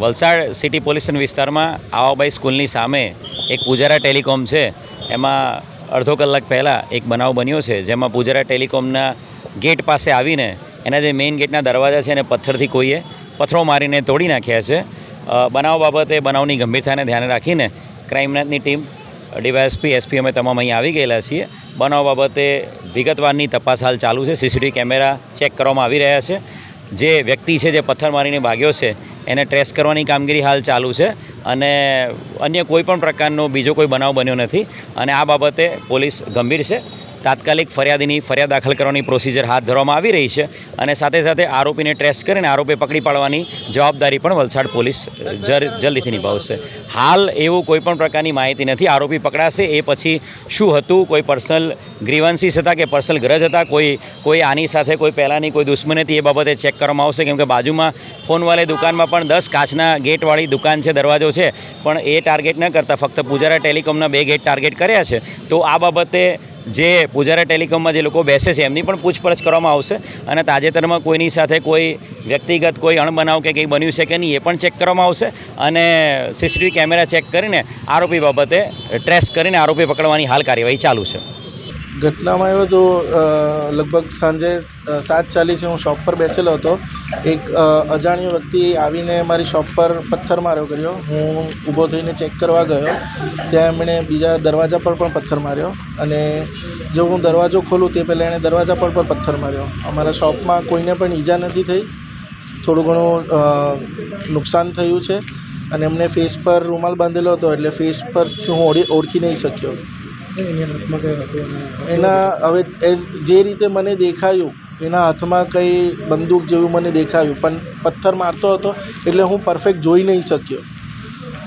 Valsad city pollution વિસ્તારમાં આવાબાઈ સ્કૂલની સામે એક પૂજારા ટેલિકોમ છે. એમાં અડધો કલાક પહેલાં એક બનાવ બન્યો છે, જેમાં પૂજારા ટેલિકોમના ગેટ પાસે આવીને એના જે મેઇન ગેટના દરવાજા છે એને પથ્થરથી કોઈએ પથ્થરો મારીને તોડી નાખ્યા છે. બનાવ બાબતે બનાવની ગંભીરતાને ધ્યાને રાખીને ક્રાઇમબ્રાન્ચની ટીમ, ડીવાયએસપી, એસપી અમે તમામ અહીં આવી ગયેલા છીએ. બનાવ બાબતે વિગતવારની તપાસ હાલ ચાલુ છે, સીસીટીવી કેમેરા ચેક કરવામાં આવી રહ્યા છે. જે વ્યક્તિ છે, જે પથ્થર મારીને ભાગ્યો છે, એને ટ્રેસ કરવાની કામગીરી હાલ ચાલુ છે અને અન્ય કોઈ પણ પ્રકારનો બીજો કોઈ બનાવ બન્યો નથી અને આ બાબતે પોલીસ ગંભીર છે. તાત્કાલિક ફરિયાદીની ફરિયાદ દાખલ કરવાની પ્રોસિજર હાથ ધરવામાં આવી રહી છે અને સાથે સાથે આરોપીને ટ્રેસ કરીને આરોપી પકડી પાડવાની જવાબદારી પણ વલસાડ પોલીસ જલ્દીથી નિભાવશે. હાલ એવું કોઈપણ પ્રકારની માહિતી નથી. આરોપી પકડાશે એ પછી શું હતું? કોઈ પર્સનલ ગ્રીવન્સીસ હતા કે પર્સનલ ગ્રજ હતા? કોઈ કોઈ આની સાથે કોઈ પહેલાંની કોઈ દુશ્મની હતી એ બાબતે ચેક કરવામાં આવશે, કેમ કે બાજુમાં ફોનવાળી દુકાનમાં પણ દસ કાચના ગેટવાળી દુકાન છે, દરવાજો છે, પણ એ ટાર્ગેટ ન કરતાં. ફક્ત પૂજારા ટેલિકોમના બે ગેટ ટાર્ગેટ કર્યા છે. તો આ બાબતે જે પૂજારા ટેલિકોમમાં જે લોકો બેસે છે, એમની પણ પૂછપરછ કરવામાં આવશે અને તાજેતરમાં કોઈની સાથે કોઈ વ્યક્તિગત કોઈ અણબનાવ કે કંઈ બન્યું છે કે નહીં એ પણ ચેક કરવામાં આવશે અને સીસીટીવી કેમેરા ચેક કરીને આરોપી બાબતે ટ્રેસ કરીને આરોપી પકડવાની હાલ કાર્યવાહી ચાલુ છે. ઘટનામાં એવું હતું લગભગ સાંજે સાત ચાલીસે હું શોપ પર બેસેલો હતો. એક અજાણ્યો વ્યક્તિ આવીને મારી શોપ પર પથ્થર માર્યો કર્યો. હું ઊભો થઈને ચેક કરવા ગયો. ત્યાં એમણે બીજા દરવાજા પર પણ પથ્થર માર્યો અને જો હું દરવાજો ખોલું તે પહેલાં એણે દરવાજા પર પણ પથ્થર માર્યો. અમારા શોપમાં કોઈને પણ ઈજા નથી થઈ. થોડું ઘણું નુકસાન થયું છે. અને એમને ફેસ પર રૂમાલ બાંધેલો હતો એટલે ફેસ પરથી હું ઓળી ઓળખી નહીં શક્યો. એના હવે એઝ જે રીતે મને દેખાયું એના હાથમાં કંઈ બંદૂક જેવું મને દેખાયું પણ પથ્થર મારતો હતો એટલે હું પરફેક્ટ જોઈ નહીં શક્યો.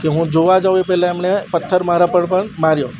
કે હું જોવા જાઉં એ પહેલાં એમણે પથ્થર મારા પર પણ માર્યો.